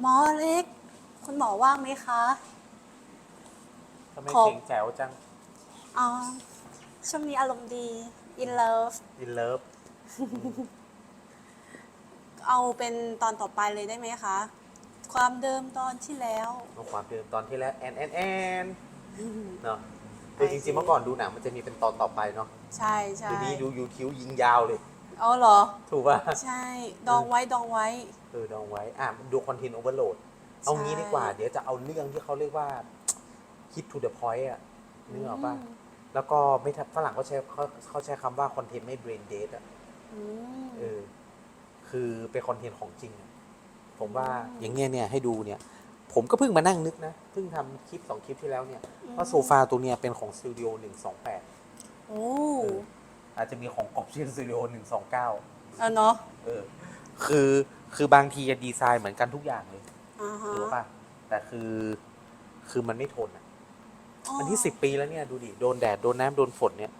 หมอเล็ก คุณหมอว่างไหมคะทำไมขอเสียงแจ๋วจัง อ๋อช่วงนี้อารมณ์ดี in love in love เอาเป็นตอนต่อไปเลยได้ไหมคะ ความเดิมตอนที่แล้ว เอาความเดิมตอนที่แล้วแอนแอนแอนเนาะคือจริงๆเมื่อก่อนดูหนังมันจะมีเป็นตอนต่อไปเนาะใช่ใช่ เดี๋ยวนี้ดูยูคิวยิงยาวเลย อ๋อเหรอ ถูกป่ะใช่ ดองไว้ดองไว้ เออดองไว้อะดูคอนเทนต์โอเวอร์โหลดเอางี้ดีกว่า เดี๋ยวจะเอาเรื่องที่เขาเรียกว่า hit to the point อะนึกออกป่ะอืมแล้วก็ไม่ทับฝรั่งเขาใช้เขาเขาใช้คำว่าคอนเทนต์ไม่ brain dead อะอืมเออ คือเป็นคอนเทนต์ของจริงอะผมว่าอืมอย่างเงี้ยเนี่ยให้ดูเนี่ย ผมก็เพิ่งมานั่งนึกนะเพิ่งทำคลิปสองคลิปที่แล้วเนี่ยว่าโซฟาตัวเนี้ยเป็นของสตูดิโอหนึ่งสองแปดโอ้ อาจจะมีของกอบเชียนสตูดิโอหนึ่งสองเก้าเออเนาะเออ คือคือบางทีอะดีไซน์เหมือนกันทุกอย่างเลยอ่าฮะรู้ป่ะแต่คือคือมันไม่ทนอะอ๋อมันที่สิบปีแล้วเนี่ยดูดิโดนแดดโดนน้ำโดนฝนเนี่ย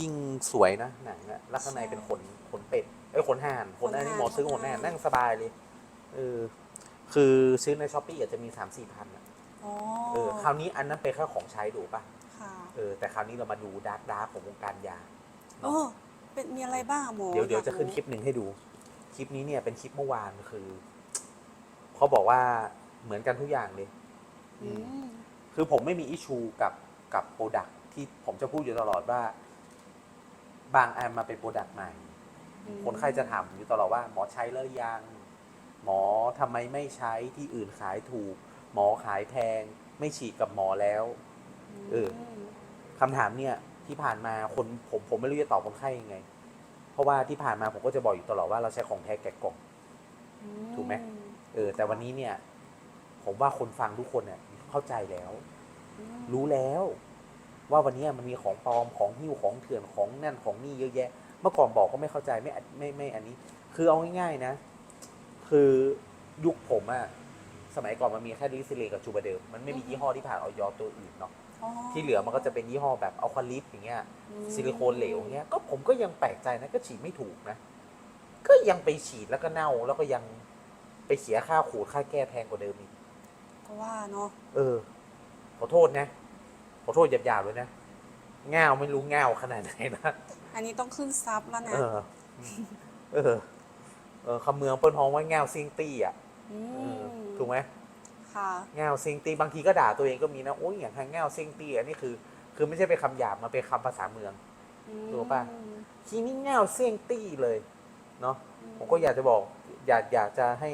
ยิ่งสวยนะหนังอะแล้วข้างในเป็นขนขนเป็ดเอ้ยขนห่านขนอันนี้หมอซื้อขนห่านนั่งสบายเลยเออคือซื้อในช้อปปี้อาจจะมีสามสี่พันอะอ๋อเออคราวนี้อันนั้นเป็นแค่ของใช้ดูป่ะค่ะ เออแต่คราวนี้เรามาดูดาร์กดาร์กของวงการยา โอ้เป็นมีอะไรบ้างอะหมอเดี๋ยวเดี๋ยวจะขึ้นคลิปหนึ่งให้ดู คลิปนี้เนี่ยเป็นคลิปเมื่อวานคือเขาบอกว่าเหมือนกันทุกอย่างเลย อืมคือผมไม่มีอิชูกับกับโปรดักที่ผมจะพูดอยู่ตลอดว่า บางอันมาเป็นโปรดักใหม่อืมคนไข้จะถามผมอยู่ตลอดว่าหมอใช้แล้วยัง หมอทำไมไม่ใช้ที่อื่นขายถูก หมอขายแพง ไม่ฉีดกับหมอแล้ว เออมคำถามเนี่ย ที่ผ่านมาคนผมผมไม่รู้จะตอบคนไข้ยังไง เพราะว่าที่ผ่านมาผมก็จะบอกอยู่ตลอดว่าเราใช้ของแท้แกะกล่อง ถูกไหม เออ แต่วันนี้เนี่ย ผมว่าคนฟังทุกคนเนี่ยเข้าใจแล้วอืมรู้แล้ว ว่าวันนี้มันมีของปลอมของหิ้วของเถื่อนของนั่นของนี่เยอะแยะ เมื่อก่อนบอกก็ไม่เข้าใจไม่ไม่ไม่อันนี้ คือเอาง่ายๆนะ คือยุคผมอะ สมัยก่อนมันมีแค่ดิซิเลกับจูบาเดิมมันไม่มียี่ห้อที่ผ่านออยตัวอื่นเนาะอ๋อที่เหลือมันก็จะเป็นยี่ห้อแบบอัลคาลิฟอย่างเงี้ยอืมซิลิโคนเหลวเงี้ยก็ผมก็ยังแปลกใจนะก็ฉีดไม่ถูกนะ ก็ยังไปฉีดแล้วก็เน่าแล้วก็ยังไปเสียค่าขูดค่าแก้แพงกว่าเดิมอีกก็ว่าเนาะเออ ขอโทษนะขอโทษหยาบๆเลยนะง่าวไม่รู้ง่าวขนาดไหนนะ อันนี้ต้องขึ้นซับแล้วนะเออ เออ เออคำเมืองเปิ้นฮ้องว่าง่าวซิงตี้อะอืเออม ถูกไหมค่ะง่าวซิงตี้บางทีก็ด่าตัวเองก็มีนะโอ้ยอย่างทางง่าวซิงตี้อันนี้คือ คือไม่ใช่เป็นคำหยาบมาเป็นคำภาษาเมืองอืมถูกป่ะทีนี้ง่าวเซียงตี้เลยเนาะผมก็อยากจะบอก อยากอยากจะให้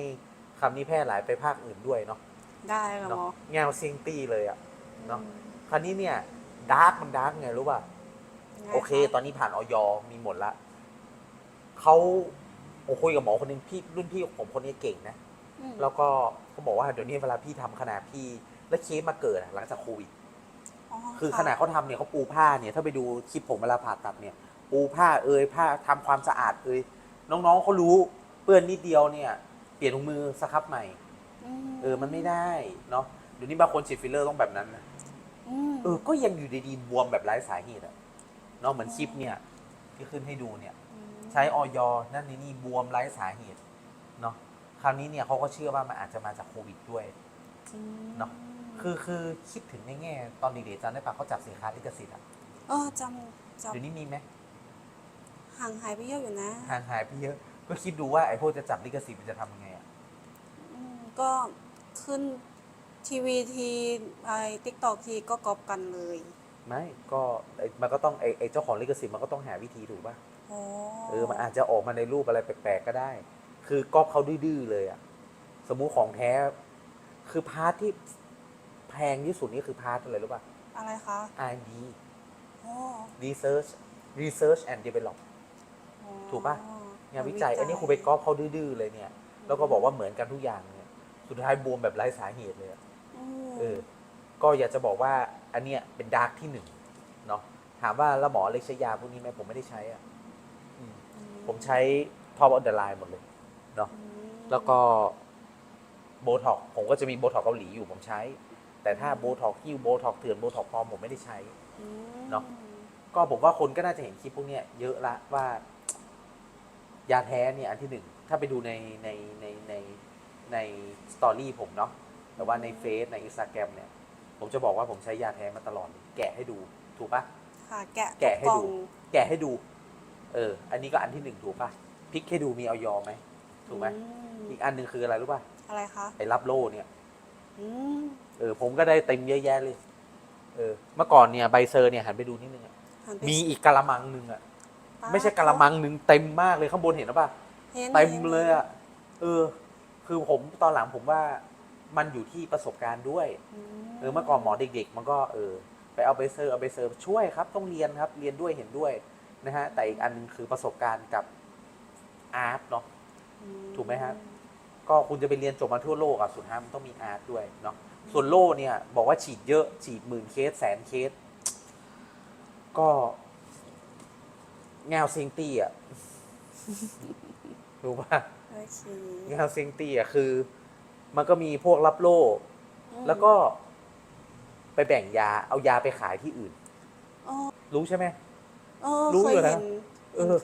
คำนี้แพร่หลายไปภาคอื่นด้วยเนาะได้ค่ะหเนาะมอง่าวเซียงตี้เลยอะเนาะอืมคราวนี้เนี่ยดาร์กมันดาร์กไงรู้ป่ะไงโอเคะตอนนี้ผ่านออยมีหมดละเขาผมคุยกับหมอคนหนึงพี่รุ่นพี่ผมคนนี้เก่งนะ อืม แล้วก็เขาบอกว่าเดี๋ยวนี้เวลาพี่ทำขนาดพี่ แล้วเคสมาเกิดอะหลังจากโควิดอ๋อคือค่ะขนาดเขาทำเนี่ยเขาปูผ้าเนี่ย ถ้าไปดูคลิปผมเวลาผ่าตัดเนี่ย ปูผ้าเอยผ้าทำความสะอาดเอยน้องๆเขารู้เปื้อนนิดเดียวเนี่ย เปลี่ยนถุงมือสครับใหม่มเออมันไม่ได้เนาะเดี๋ยวนี้บางคนฉีดฟิลเลอร์ต้องแบบนั้นนะมเออก็ยังอยู่ดีๆบวมแบบไร้สาเหตุอะเนาะเหมือนคลิปเนี่ยที่ขึ้นให้ดูเนี่ย มใช้ออยนั่นนี่นี่บวมไร้สาเหตุเนาะ คราวนี้เนี่ยเขาก็เชื่อว่ามันอาจจะมาจากโควิดด้วยอืมเนาะ คือคือคิดถึงในแง่ ตอนเด็กๆจำได้ปะเขาจับสินค้าลิขสิทธิ์อะเออจำจเดี๋ยวนี้มีไหมำห่างหายไปเยอะอยู่นะห่างหายไปเยอะ ก็คิดดูว่าไอ้พวกจะจับลิขสิทธิ์มันจะทำยังไงอะอืมก็ขึ้นทีวีทีไอติ๊กตอกทีก็ก๊อปกันเลยไม่ก็ไอ้มันก็ต้องไอ้ไอ้เจ้าของลิขสิทธิ์มันก็ต้องหาวิธีถูกป่ะ โอ้เออ มันอาจจะออกมาในรูปอะไรแปลกๆก็ได้ คือก๊อปเขาดื้อๆเลยอะสมมุติของแท้ คือพาร์ทที่แพงที่สุดนี่คือพาร์ทอะไรรู้ป่ะ อะไรคะ R&D โอ้ Research Research and Develop โอ้ถูกปะ งานวิจัย อันนี้ครูไปก๊อปเขาดื้อๆเลยเนี่ย แล้วก็บอกว่าเหมือนกันทุกอย่างเนี่ย สุดท้ายบวมแบบไร้สาเหตุเลยอะมเออ ก็อยากจะบอกว่าอันเนี้ยเป็นดาร์กที่หนึ่งเนาะ ถามว่าแล้วหมอเล็กใช้ยาพวกนี้ไหมผมไม่ได้ใช้อะอืมผมใช้ top of the line หมดเลย เนาะอืมแล้วก็โบท็อกผมก็จะมีโบท็อกเกาหลีอยู่ผมใช้ แต่ถ้าโบท็อกฮิ้วโบท็อกเถื่อนโบท็อกปลอมผมไม่ได้ใช้อืมเนาะก็ผมว่าคนก็น่าจะเห็นคลิปพวกเนี้ยเยอะละว่ายาแท้เนี่ยอันที่หนึ่งถ้าไปดูในในในในในในสตอรี่ผมเนาะแต่ว่าในเฟซในอินสตาแกรมเนี่ย ผมจะบอกว่าผมใช้ยาแท้มาตลอด แกะให้ดูถูกปะค่ะแกะแกะให้กล่อดูงแกะให้ดู เออ อันนี้ก็อันที่หนึ่งถูกปะพลิกให้ดูมีออยอไหม ถูกไหมอืมอีกอันหนึ่งคืออะไรรู้ป่ะอะไรคะไอ้รับโล่เนี่ยอืมเออ ผมก็ได้เต็มเยอะแยะเลย เออ เมื่อก่อนเนี่ยใบเซอร์เนี่ยหันไปดูนิดนึงอะหันไปมีอีกกะละมังหนึ่งอะป๊าไม่ใช่กะละมังหนึ่งเต็มมากเลยข้างบนเห็นหรือเปล่าห็นเต็มห็นเลยอะเออ คือผมตอนหลังผมว่ามันอยู่ที่ประสบการณ์ด้วยมเออเมื่อก่อนหมอเด็ก ๆ มันก็เออ ไปเอาไปเซอร์เอาไปเซอร์ช่วยครับ ต้องเรียนครับ เรียนด้วยเห็นด้วยนะฮะ แต่อีกอันหนึงคือประสบการณ์กับอาร์ตเนาะอื ถูกไหมครับก็คุณจะไปเรียนจบมาทั่วโลกอะสุดท้ายมันต้องมีอาร์ตด้วยเนาะส่วนโล่เนี่ย บอกว่าฉีดเยอะ ฉีดหมื่นเคสแสนเคส ก็แงวซิงตี้อะรู้ป่ะโอเคแงวซิงตี้อะคือ มันก็มีพวกรับโล่อืมแล้วก็ไปแบ่งยาเอายาไปขายที่อื่นอ๋อรู้ใช่ไหมเออรู้เคอยยู่แล้วเห็นเออ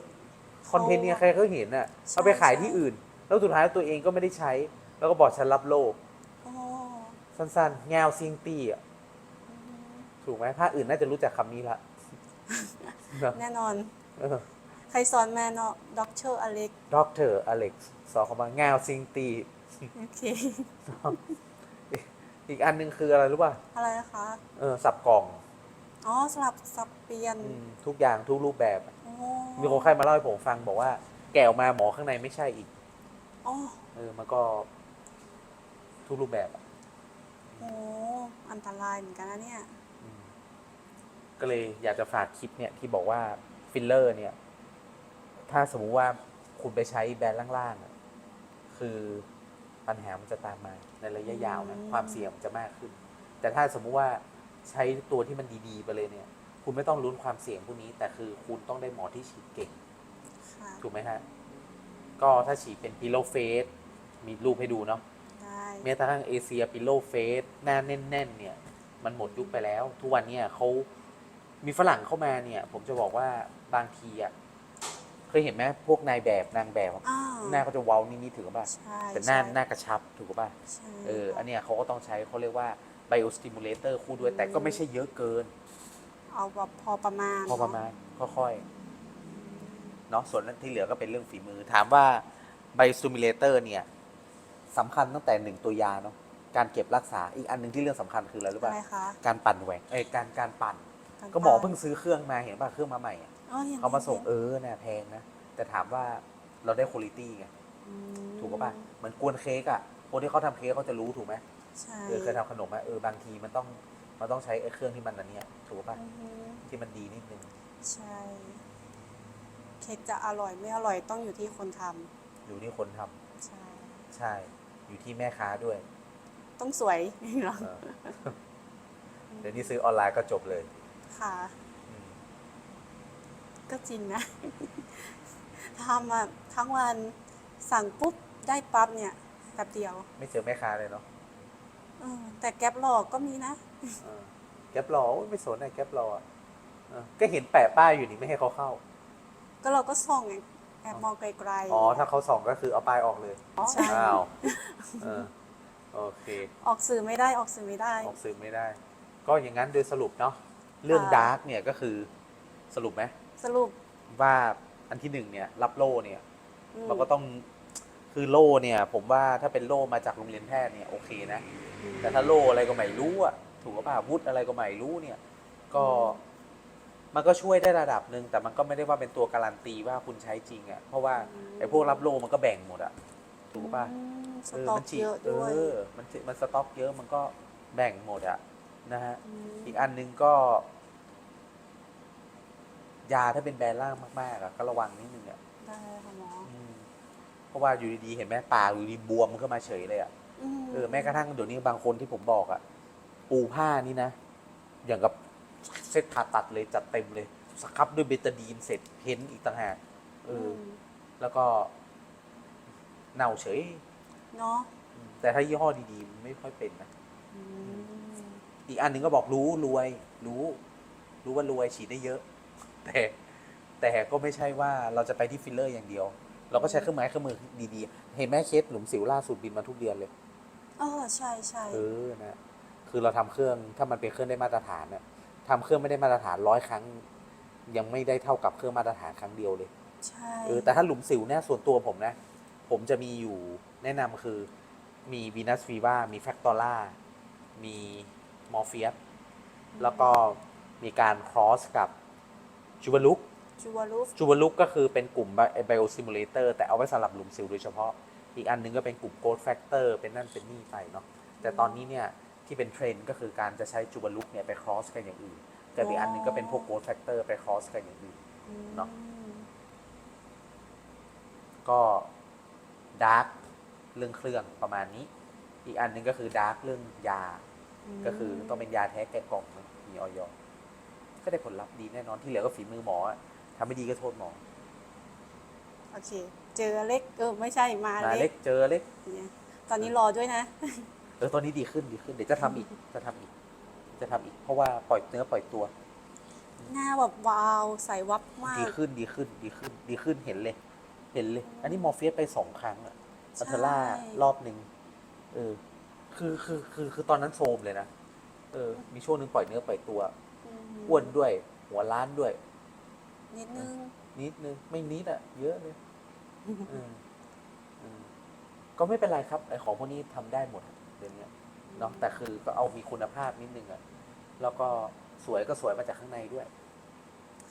คอนเทนต์เนี่ยใครเขาเห็นอะใช่ เอาไปขายใช่ที่อื่น แล้วสุดท้ายตัวเองก็ไม่ได้ใช้ แล้วก็บอกฉันรับโล่อ๋อสั้นๆแงวซิงตี้อะอืมถูกไหมภาคอื่นน่าจะรู้จักคำนี้ละเนอะแน่นอนเออใครสอนแม่เนาะด็อกเตอร์อเล็กดรอเล็กซ์สอนคำว่าแงวซิงตี้ โอเค อีกอันหนึงคืออะไรรู้ป่ะ อะไรนะคะ เออสับกล่อง อ๋อสลับสับเปลี่ยนอืมทุกอย่างทุกรูปแบบอ๋อมีคนไข้มาเล่าให้ผมฟังบอกว่า แกะออกมาหมอข้างในไม่ใช่อีก อ๋อเออมันก็ ทุกรูปแบบอะโอ้อันตรายเหมือนกันนะเนี่ย อืมก็เลยอยากจะฝากคลิปเนี่ยที่บอกว่าฟิลเลอร์เนี่ย ถ้าสมมุติว่าคุณไปใช้แบรนด์ล่างๆอะคือปัญหามันจะตามมาในระยะยาวนะอืม ความเสี่ยงมันจะมากขึ้น แต่ถ้าสมมุติว่า ใช้ตัวที่มันดีๆไปเลยเนี่ย คุณไม่ต้องลุ้นความเสี่ยงพวกนี้ แต่คือคุณต้องได้หมอที่ฉีดเก่ง ค่ะถูกไหมฮะ ก็ถ้าฉีดเป็นพิโลเฟสมีรูปให้ดูเนาะได้แม้กระทั่งเอเชียพิโลเฟสหน้าแน่น ๆ เนี่ย มันหมดยุคไปแล้ว ทุกวันเนี่ยเขามีฝรั่งเข้ามาเนี่ย ผมจะบอกว่าบางทีอะเคยเห็นไหมพวกนายแบบนางแบบอะอ้าวหน้าเขาจะเว้านิดๆถือป่ะใช่แต่หน้าใช่หน้ากระชับถูกป่ะ ใช่เออ อันเนี้ยเขาก็ต้องใช้เขาเรียกว่า ไบโอสติมูเลเตอร์คู่ด้วย แต่ก็ไม่ใช่เยอะเกิน เอาแบบพอประมาณพอประมาณค่อยๆเนาะส่วนที่เหลือก็เป็นเรื่องฝีมือ ถามว่าไบสติมูเลเตอร์เนี่ยสำคัญตั้งแต่หนึ่งตัวยาเนาะการเก็บรักษาอีกอันหนึ่งที่เรื่องสำคัญคืออะไรรู้อะป่ะไรคะการปั่นแหวงเอ้ยการการปั่นารก็หมอปั่นเพิ่งซื้อเครื่องมาเห็นป่ะเครื่องมาใหม่อะอ๋อห็นเขามาส่งห็นเออเนี่ยแพงนะแต่ถามว่าเราได้คุณภาพไงอืมถูกป่ะเหมือนกวนเค้กอะ คนที่เขาทำเค้กเขาจะรู้ถูกไหม ใช่เออเคยทำขนมไหมเออบางทีมันต้องมันต้องใช้ไอ้เครื่องที่มันอันเนี้ยถูกป่ะอือฮึที่มันดีนิดนึงใช่ เค้กจะอร่อยไม่อร่อยต้องอยู่ที่คนทอยู่ที่คนทำำใช่ ใช่ อยู่ที่แม่ค้าด้วยต้องสวยเหรอเออเดี๋ยวนี้ซื้อออนไลน์ก็จบเลยค่ะ อืมก็จริงนะ ทำอะทั้งวันสั่งปุ๊บได้ปั๊บเนี่ยแป๊บเดียว ไม่เจอแม่ค้าเลยเนาะ เออแต่แก๊ปหลอกก็มีนะ เออแก๊ปรอโอ้ยไม่สนไอ้แก๊ปรออะเออก็เห็นแปะป้ายอยู่นี่ไม่ให้เขาเข้า ก็เราก็ส่องไงแอบมองไกลๆอ๋อ ถ้าเขาส่องก็คือเอาป้ายออกเลย ใช่อ้าวเออโอเค ออกสื่อไม่ได้ออกสื่อไม่ได้ ออกสื่อไม่ได้ ก็อย่างนั้นโดยสรุปเนาะ เรื่องค่ะ ดาร์กเนี่ยก็คือสรุปไหมสรุปว่าอันที่หนึ่งเนี่ยรับโล่เนี่ย อืมเราก็ต้องคือโล่เนี่ย ผมว่าถ้าเป็นโล่มาจากโรงเรียนแพทย์เนี่ยโอเคนะ แต่ถ้าโล่อะไรก็ไม่รู้อะถูกป่ะวุฒิอะไรก็ไม่รู้เนี่ย ก็มันก็ช่วยได้ระดับหนึ่งแต่มันก็ไม่ได้ว่าเป็นตัวการันตีว่าคุณใช้จริงอะเพราะว่าไอ้พวกรับโล่มันก็แบ่งหมดอะถูกป่ะอืมสเออต็อกมันฉีดเยอะด้วยเออมันฉีดมันสต็อกเยอะมันก็แบ่งหมดอะนะฮะมอีกอันหนึงก็ ยาถ้าเป็นแบรนด์ล่างมากๆอะก็ระวังนิดนึงอะได้ค่ะหมออืมเพราะว่าอยู่ดีๆเห็นไหมปากอยู่ดีบวมขึ้นมาเฉยเลยอะ มเออแม้กระทั่งเดี๋ยวนี้บางคนที่ผมบอกอะปูผ้านี่นะ อย่างกับเซตผ่าตัดเลยจัดเต็มเลย สครับด้วยเบตาดีนเสร็จเพ้นท์อีกต่างหากเอออ มแล้วก็เน่าเฉย เนาะอืมแต่ถ้ายี่ห้อดีๆมันไม่ค่อยเป็นนะ อืมอีกอันหนึ่งก็บอกรู้รวย รู้ รู้ว่ารวยฉีดได้เยอะ แต่แต่ก็ไม่ใช่ว่าเราจะไปที่ฟิลเลอร์อย่างเดียว เราก็ใช้เครื่องไม้เครื่องมือดีๆ เห็นไหมเคสหลุมสิวล่าสุดบินมาทุกเดือนเลย เออใช่ใช่เออนะคือเราทำเครื่องถ้ามันเป็นเครื่องได้มาตรฐานเนี่ยทำเครื่องไม่ได้มาตรฐานร้อยครั้ง ยังไม่ได้เท่ากับเครื่องมาตรฐานครั้งเดียวเลยใช่เออแต่ถ้าหลุมสิวเนี่ยส่วนตัวผมนะ ผมจะมีอยู่แนะนำคือมีวีนัสฟีวามีแฟคตอร่ามีมอร์เฟียสแล้วก็มีการครอสกับจูบาลุกจูวารูฟจูบาลุกก็คือเป็นกลุ่มไบโอซิมูเลเตอร์แต่เอาไว้สำหรับหลุมสิวโดยเฉพาะ อีกอันหนึงก็เป็นกลุ่มโกลด์แฟกเตอร์เป็นนั่นเป็นนี่ไปเนาะแต่ตอนนี้เนี่ยที่เป็นเทรนด์ก็คือการจะใช้จูบลุกเนี่ยไปครอสกันอย่างอื่นแต่อีกอันหนึงก็เป็นพวกโกลด์แฟกเตอร์ไปครอสกันอย่างอื่นเนาะก็ดาร์กเรื่องเครื่องประมาณนี้ อีกอันหนึงก็คือดาร์กเรื่องยา ก็คือต้องเป็นยาแท้แกะกล่องนะมีออยก็ได้ผลลัพธ์ดีแน่นอนที่เหลือก็ฝีมือหมอทำไม่ดีก็โทษหมอ โอเค เจอเล็กเออไม่ใช่มามาเล็เล็กกเจอเล็ก เนี่ยตอนนี้รอด้วยนะ เออตอนนี้ดีขึ้นดีขึ้น เดี๋ยวจะทำอีก จะทำอีก จะทำอีก เพราะว่าปล่อยเนื้อปล่อยตัว หน้าแบบวาวใสวับมากดีขึ้นดีขึ้นดีขึ้นดีขึ้นเห็นเลย เห็นเลย อันนี้มอร์เฟียสไปสองครั้งอะอัลเทอร่ารอบหนึ่งเออ คือคือคือคือตอนนั้นโซมเลยนะ เออ มีช่วงหนึ่งปล่อยเนื้อปล่อยตัว มอ้วนด้วย หัวล้านด้วย นิดนึงนิดนึง ไม่นิดอะเยอะเลย เออเออก็ไม่เป็นไรครับไอของพวกนี้ทำได้หมดอะเดี๋ยวนี้เนาะแต่คือก็เอามีคุณภาพนิดนึงอะแล้วก็สวยก็สวยมาจากข้างในด้วย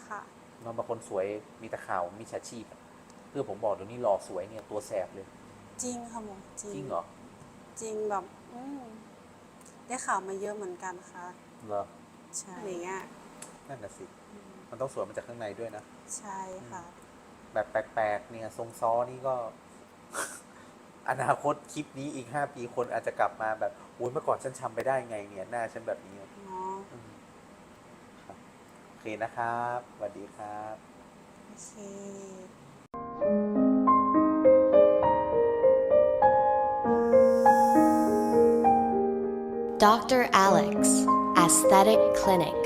ค่ะ เนาะบางคนสวยมีแต่ข่าวมีฉาชีพอะคือผมบอกเดี๋ยวนี้หล่อสวยเนี่ยตัวแสบเลย จริงค่ะหมอจริงจริงเหรอจริงแบบอืมได้ข่าวมาเยอะเหมือนกันค่ะเหรอใช่อย่างเงี้ยนั่นน่ะสิ มันต้องสวยมาจากข้างในด้วยนะ ใช่ค่ะ แบบแปลกๆเนี่ยทรงซ้อนี่ก็ อนาคตคลิปนี้อีกห้าปีคนอาจจะกลับมาแบบโอ้ยเมื่อก่อนฉันทำไปได้ไงเนี่ย หน้าฉันแบบนี้เนาะอืมครับโอเคนะครับสวัสดีครับโอเค Dr. Alex, Aesthetic Clinic.